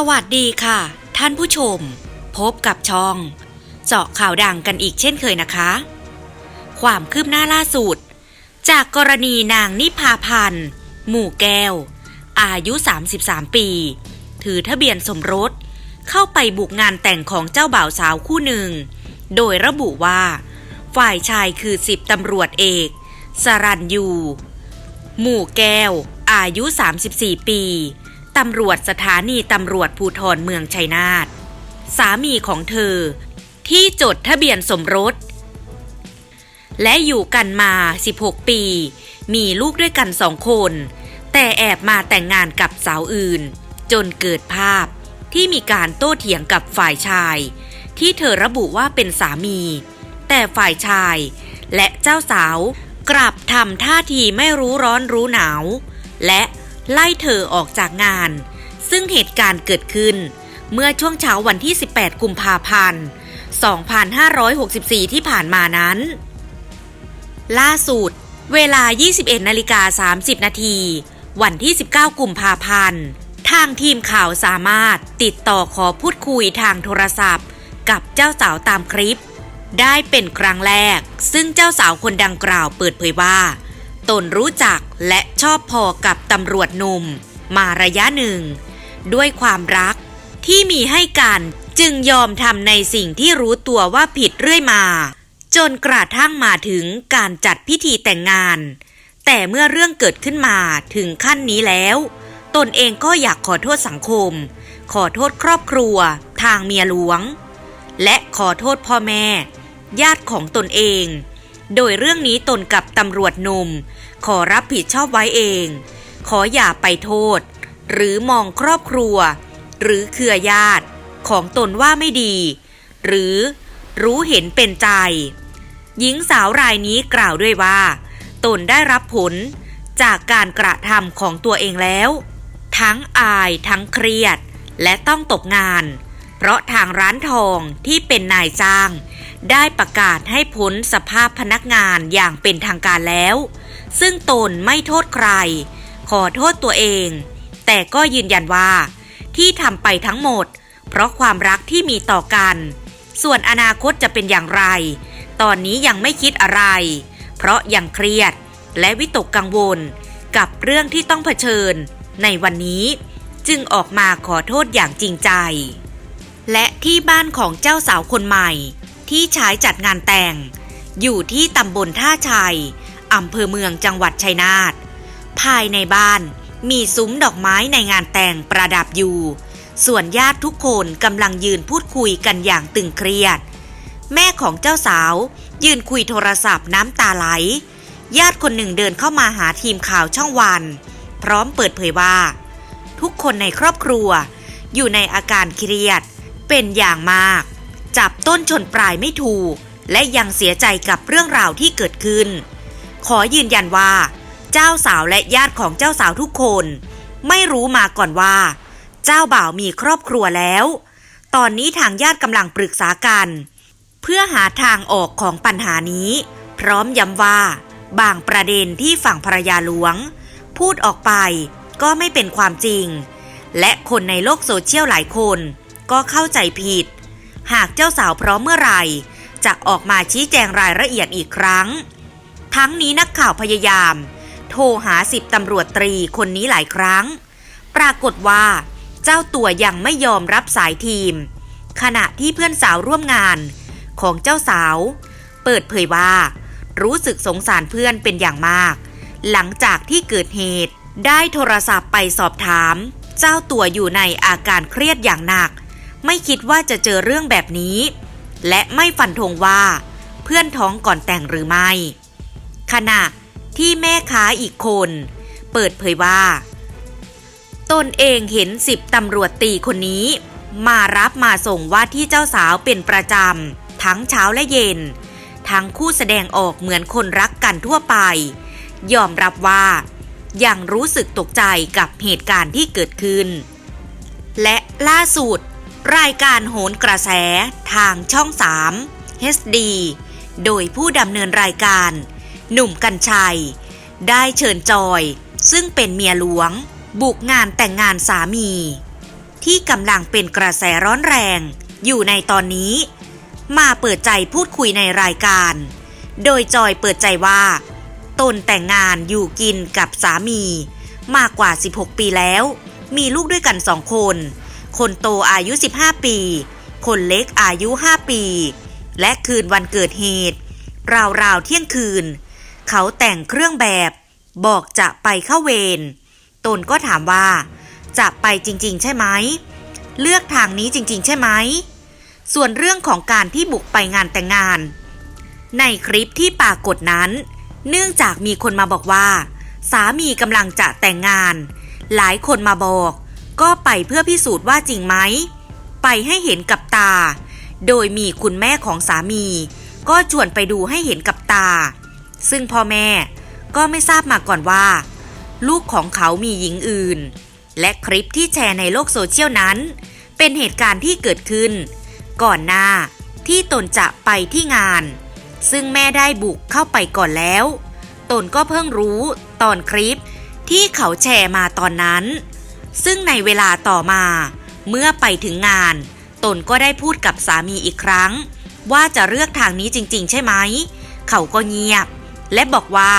สวัสดีค่ะ ท่านผู้ชม พบกับช่อง เจาะข่าวดังกันอีกเช่นเคยนะคะ ความคืบหน้าล่าสุด จากกรณีนางนิพาพันธ์ หมู่แก้ว อายุ 33 ปี ถือทะเบียนสมรส เข้าไปบุกงานแต่งของเจ้าบ่าวสาวคู่หนึ่ง โดยระบุว่า ฝ่ายชายคือสิบตำรวจเอก สรัญยู หมู่แก้ว อายุ 34 ปี ตำรวจสถานีตำรวจภูธรเมืองชัยนาทสามีของเธอ ที่จดทะเบียนสมรส และอยู่กันมา 16 ปี มีลูกด้วยกันสองคน แต่แอบมาแต่งงานกับสาวอื่น จนเกิดภาพที่มีการโต้เถียงกับฝ่ายชาย ที่เธอระบุว่าเป็นสามี แต่ฝ่ายชายและเจ้าสาวกลับทำท่าทีไม่รู้ร้อนรู้หนาว และ ไล่เธอออกจากงาน ซึ่งเหตุการณ์เกิดขึ้น เมื่อช่วงเช้าวันที่ 18 กุมภาพันธ์ 2564 ที่ผ่านมานั้น ล่าสุด เวลา 21นาฬิกา30 นาทีวันที่ 19 กุมภาพันธ์ ทางทีมข่าวสามารถติดต่อขอพูดคุยทางโทรศัพท์ กับเจ้าสาวตามคลิป ได้เป็นครั้งแรก ซึ่งเจ้าสาวคนดังกล่าวเปิดเผยว่า ตนรู้จักและชอบพอกับตำรวจหนุ่ม มาระยะหนึ่ง ด้วยความรักที่มีให้กันจึงยอมทำในสิ่งที่รู้ตัวว่าผิดเรื่อยมา จนกระทั่งมาถึงการจัดพิธีแต่งงาน แต่เมื่อเรื่องเกิดขึ้นมาถึงขั้นนี้แล้ว ตนเองก็อยากขอโทษสังคม ขอโทษครอบครัว ทางเมียหลวง และขอโทษพ่อแม่ ญาติของตนเอง โดยเรื่องนี้ตนกับตำรวจหนุ่ม ขอรับผิดชอบไว้เอง ขออย่าไปโทษ หรือมองครอบครัว หรือเครือญาติ ของตนว่าไม่ดี หรือรู้เห็นเป็นใจ หญิงสาวรายนี้กล่าวด้วยว่า ตนได้รับผลจากการกระทำของตัวเองแล้ว ทั้งอายทั้งเครียดและต้องตกงาน เพราะทางร้านทองที่เป็นนายจ้าง ได้ประกาศให้พ้นสภาพพนักงานอย่างเป็นทางการแล้ว ซึ่งตนไม่โทษใคร ขอโทษตัวเอง แต่ก็ยืนยันว่า ที่ทำไปทั้งหมด เพราะความรักที่มีต่อกัน ส่วนอนาคตจะเป็นอย่างไร ตอนนี้ยังไม่คิดอะไร เพราะยังเครียดและวิตกกังวล กับเรื่องที่ต้องเผชิญ ในวันนี้จึงออกมาขอโทษอย่างจริงใจ และที่บ้านของเจ้าสาวคนใหม่ ที่ใช้จัดงานแต่ง อยู่ที่ตำบลท่าชัยอำเภอเมืองจังหวัดชัยนาท ภายในบ้านมีซุ้มดอกไม้ในงานแต่งประดับอยู่ ส่วนญาติทุกคนกำลังยืนพูดคุยกันอย่างตึงเครียด แม่ของเจ้าสาว ยืนคุยโทรศัพท์น้ำตาไหล ญาติคนหนึ่งเดินเข้ามาหาทีมข่าวช่องวัน พร้อมเปิดเผยว่า ทุกคนในครอบครัว อยู่ในอาการเครียด เป็นอย่างมาก จับต้นชนปลายไม่ถูก และยังเสียใจกับเรื่องราวที่เกิดขึ้น ขอยืนยันว่า เจ้าสาวและญาติของเจ้าสาวทุกคน ไม่รู้มาก่อนว่า เจ้าบ่าวมีครอบครัวแล้ว ตอนนี้ทางญาติกำลังปรึกษากัน เพื่อหาทางออกของปัญหานี้ พร้อมย้ำว่า บางประเด็นที่ฝั่งภรรยาหลวง พูดออกไปก็ไม่เป็นความจริง และคนในโลกโซเชียลหลายคนก็เข้าใจผิด หากเจ้าสาวพร้อมเมื่อไหร่ จะออกมาชี้แจงรายละเอียดอีกครั้ง ทั้งนี้นักข่าวพยายาม โทรหาสิบตำรวจตรีคนนี้หลายครั้ง ปรากฏว่า เจ้าตัวยังไม่ยอมรับสายทีม ขณะที่เพื่อนสาวร่วมงานของเจ้าสาว เปิดเผยว่า รู้สึกสงสารเพื่อนเป็นอย่างมาก หลังจากที่เกิดเหตุได้โทรศัพท์ไปสอบถาม เจ้าตัวอยู่ในอาการเครียดอย่างหนัก ไม่คิดว่าจะเจอเรื่องแบบนี้ และไม่ฟันธงว่า เพื่อนท้องก่อนแต่งหรือไม่ ขณะที่แม่ค้าอีกคน เปิดเผยว่า ตนเองเห็นสิบตำรวจตีคนนี้ มารับมาส่งว่าที่เจ้าสาวเป็นประจำทั้งเช้าและเย็น ทั้งคู่แสดงออกเหมือนคนรักกันทั่วไป ยอมรับว่ายังรู้สึกตกใจกับเหตุการณ์ที่เกิดขึ้น และล่าสุด รายการโหนกระแสทางช่อง 3 HD โดยผู้ดำเนินรายการ หนุ่มกัญชัย ได้เชิญจอย ซึ่งเป็นเมียหลวง บุกงานแต่งงานสามี ที่กำลังเป็นกระแสร้อนแรง อยู่ในตอนนี้ มาเปิดใจพูดคุยในรายการ โดยจอยเปิดใจว่า ตนแต่งงานอยู่กินกับสามี มากกว่า 16 ปีแล้ว มีลูกด้วยกันสองคน คนโตอายุ 15 ปี คนเล็กอายุ 5 ปี และคืนวันเกิดเหตุ ราวๆเที่ยงคืน เขาแต่งเครื่องแบบ บอกจะไปเข้าเวร ตนก็ถามว่า จะไปจริงๆ ใช่ไหม เลือกทางนี้จริง ๆ ใช่ไหม ส่วนเรื่องของการที่บุกไปงานแต่งงาน ในคลิปที่ปรากฏนั้น เนื่องจากมีคนมาบอกว่า สามีกำลังจะแต่งงาน หลายคนมาบอก ก็ไปเพื่อพิสูจน์ว่าจริงไหม ไปให้เห็นกับตา โดยมีคุณแม่ของสามี ก็ชวนไปดูให้เห็นกับตา ซึ่งพ่อแม่ก็ไม่ทราบมาก่อนว่า ลูกของเขามีหญิงอื่น และคลิปที่แชร์ในโลกโซเชียลนั้น เป็นเหตุการณ์ที่เกิดขึ้น ก่อนหน้าที่ตนจะไปที่งาน ซึ่งแม่ได้บุกเข้าไปก่อนแล้ว ตนก็เพิ่งรู้ตอนคลิปที่เขาแชร์มาตอนนั้น ซึ่งในเวลาต่อมา เมื่อไปถึงงาน ตนก็ได้พูดกับสามีอีกครั้ง ว่าจะเลือกทางนี้จริง ๆ ใช่ไหม เขาก็เงียบ และบอกว่า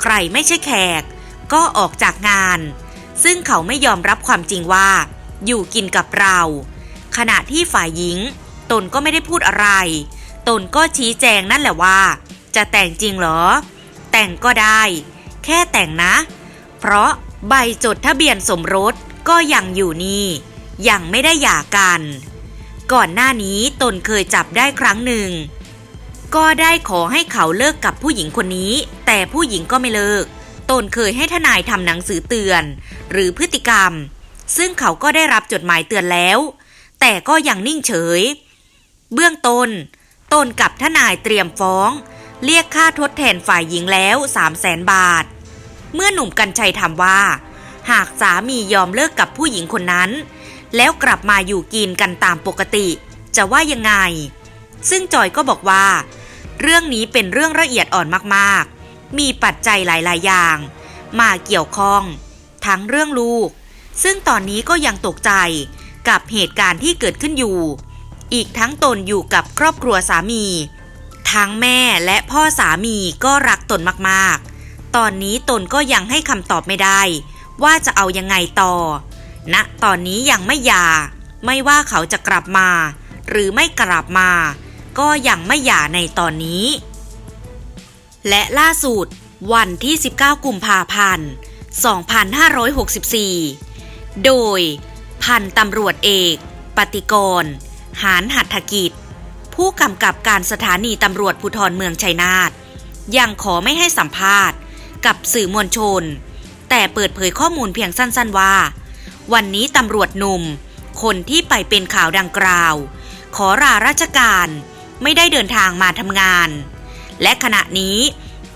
ใครไม่ใช่แขก ก็ออกจากงาน ซึ่งเขาไม่ยอมรับความจริงว่า อยู่กินกับเรา ขณะที่ฝ่ายหญิง ตนก็ไม่ได้พูดอะไร ตนก็ชี้แจงนั่นแหละว่า จะแต่งจริงเหรอ แต่งก็ได้ แค่แต่งนะ เพราะใบจดทะเบียนสมรส ก็ยังอยู่นี่ยังไม่ได้หย่ากัน ก่อนหน้านี้ตนเคยจับได้ครั้งหนึ่ง ก็ได้ขอให้เขาเลิกกับผู้หญิงคนนี้ แต่ผู้หญิงก็ไม่เลิก ตนเคยให้ทนายทำหนังสือเตือน หรือพฤติกรรม ซึ่งเขาก็ได้รับจดหมายเตือนแล้ว แต่ก็ยังนิ่งเฉย เบื้องต้นตนกับทนายเตรียมฟ้อง เรียกค่าทดแทนฝ่ายหญิงแล้ว3 0 0แสนบาท เมื่อหนุ่มกัญชัยถามว่า หากสามียอมเลิกกับผู้หญิงคนนั้น แล้วกลับมาอยู่กินกันตามปกติ จะว่ายังไง ซึ่งจอยก็บอกว่า เรื่องนี้เป็นเรื่องละเอียดอ่อนมากๆ มีปัจจัยหลาย ๆ อย่าง มาเกี่ยวข้อง ทั้งเรื่องลูก ซึ่งตอนนี้ก็ยังตกใจกับเหตุการณ์ที่เกิดขึ้นอยู่ อีกทั้งตนอยู่กับครอบครัวสามี ทั้งแม่และพ่อสามีก็รักตนมากๆ ตอนนี้ตนก็ยังให้คำตอบไม่ได้ ว่าจะเอายังไงต่อณตอนนี้ยังไม่หย่าไม่ว่าเขาจะกลับมา หรือไม่กลับมา ก็ยังไม่หย่าในตอนนี้ และล่าสุด วันที่ 19 กุมภาพันธ์ 2564 โดย พันตำรวจเอก ปฏิกร หานหัตถกิจ ผู้กำกับการสถานีตำรวจภูธรเมืองชัยนาทยังขอไม่ให้สัมภาษณ์กับสื่อมวลชน แต่เปิดเผยข้อมูลเพียงสั้นๆว่า วันนี้ตำรวจหนุ่ม คนที่ไปเป็นข่าวดังกล่าว ขอลาราชการไม่ได้เดินทางมาทำงาน และขณะนี้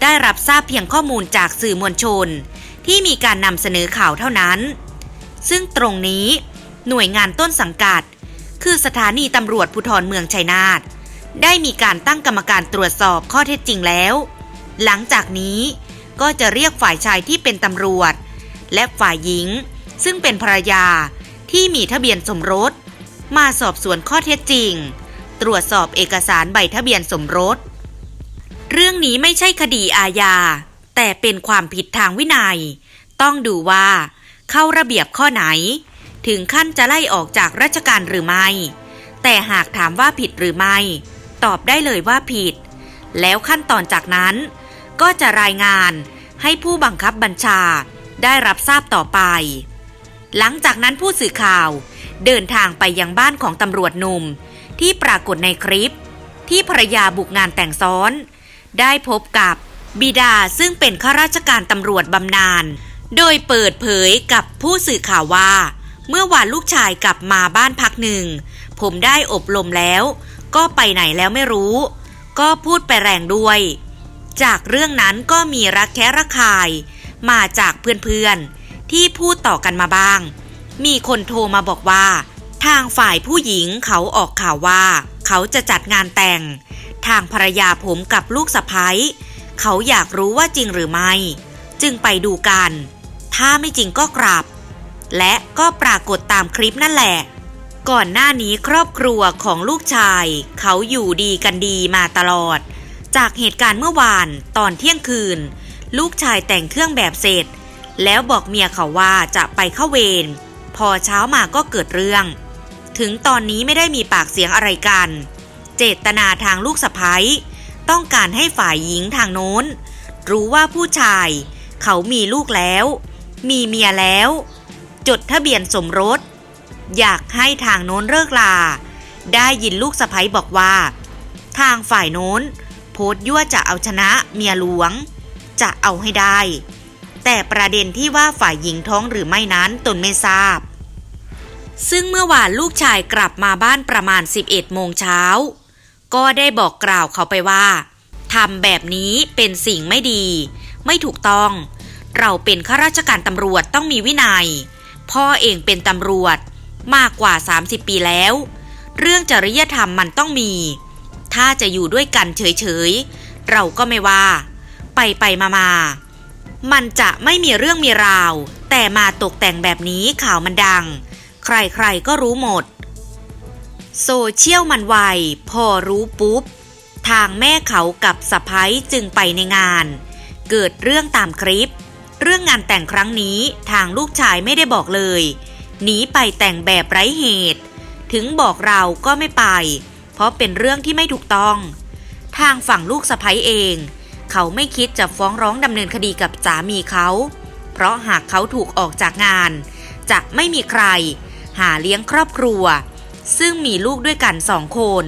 ได้รับทราบเพียงข้อมูลจากสื่อมวลชน ที่มีการนำเสนอข่าวเท่านั้น ซึ่งตรงนี้หน่วยงานต้นสังกัด คือสถานีตำรวจภูธรเมืองชัยนาทได้มีการตั้งกรรมการตรวจสอบข้อเท็จจริงแล้ว หลังจากนี้ ก็จะเรียกฝ่ายชายที่เป็นตำรวจ และฝ่ายหญิง ซึ่งเป็นภรรยาที่มีทะเบียนสมรส มาสอบสวนข้อเท็จจริง ตรวจสอบเอกสารใบทะเบียนสมรส เรื่องนี้ไม่ใช่คดีอาญา แต่เป็นความผิดทางวินัย ต้องดูว่า เข้าระเบียบข้อไหน ถึงขั้นจะไล่ออกจากราชการหรือไม่ แต่หากถามว่าผิดหรือไม่ ตอบได้เลยว่าผิด แล้วขั้นตอนจากนั้น ก็จะรายงานให้ผู้บังคับบัญชาได้รับทราบต่อไป หลังจากนั้นผู้สื่อข่าวเดินทางไปยังบ้านของตำรวจหนุ่ม ที่ปรากฏในคลิป ที่ภรยาบุกงานแต่งซ้อน ได้พบกับบิดาซึ่งเป็นข้าราชการตำรวจบำนาญ โดยเปิดเผยกับผู้สื่อข่าวว่า เมื่อวานลูกชายกลับมาบ้านพักหนึ่ง ผมได้อบรมแล้ว ก็ไปไหนแล้วไม่รู้ ก็พูดไปแรงด้วย จากเรื่องนั้นก็มีรักแค้ระคาย มาจากเพื่อนๆ ที่พูดต่อกันมาบ้าง มีคนโทรมาบอกว่า ทางฝ่ายผู้หญิงเขาออกข่าวว่า เขาจะจัดงานแต่ง ทางภรรยาผมกับลูกสะพ้ยเขาอยากรู้ว่าจริงหรือไม่ จึงไปดูกัน ถ้าไม่จริงก็กลับ และก็ปรากฏตามคลิปนั่นแหละก่อนหน้านี้ครอบครัวของลูกชาย เขาอยู่ดีกันดีมาตลอด จากเหตุการณ์เมื่อวานตอนเที่ยงคืน ลูกชายแต่งเครื่องแบบเสร็จ แล้วบอกเมียเขาว่าจะไปเข้าเวรพอเช้ามาก็เกิดเรื่อง ถึงตอนนี้ไม่ได้มีปากเสียงอะไรกัน เจตนาทางลูกสะพ้ยต้องการให้ฝ่ายหญิงทางโน้น รู้ว่าผู้ชาย เขามีลูกแล้ว มีเมียแล้ว จดทะเบียนสมรส อยากให้ทางโน้นเลิกลา ได้ยินลูกสะพ้ยบอกว่า ทางฝ่ายโน้น โพสต์ยั่วจะเอาชนะเมียหลวง จะเอาให้ได้ แต่ประเด็นที่ว่าฝ่ายหญิงท้องหรือไม่นั้นตนไม่ทราบ ซึ่งเมื่อวานลูกชายกลับมาบ้านประมาณ 11 โมงเช้า ก็ได้บอกกล่าวเขาไปว่าทำแบบนี้เป็นสิ่งไม่ดี ไม่ถูกต้อง เราเป็นข้าราชการตำรวจต้องมีวินัย พ่อเองเป็นตำรวจมากกว่า 30 ปีแล้ว เรื่องจริยธรรมมันต้องมี ถ้าจะอยู่ด้วยกันเฉยๆ เราก็ไม่ว่า ไปไปมามาๆมันจะไม่มีเรื่องมีราว แต่มาตกแต่งแบบนี้ข่าวมันดัง ใครๆก็รู้หมด โซเชียลมันไว พอรู้ปุ๊บ ทางแม่เขากับสะพ้ยจึงไปในงาน เกิดเรื่องตามคลิป เรื่องงานแต่งครั้งนี้ทางลูกชายไม่ได้บอกเลย หนีไปแต่งแบบไร้เหตุ ถึงบอกเราก็ไม่ไป เพราะเป็นเรื่องที่ไม่ถูกต้อง ทางฝั่งลูกสะพ้ยเอง เขาไม่คิดจะฟ้องร้องดำเนินคดีกับสามีเขา เพราะหากเขาถูกออกจากงาน จะไม่มีใคร หาเลี้ยงครอบครัว ซึ่งมีลูกด้วยกันสองคน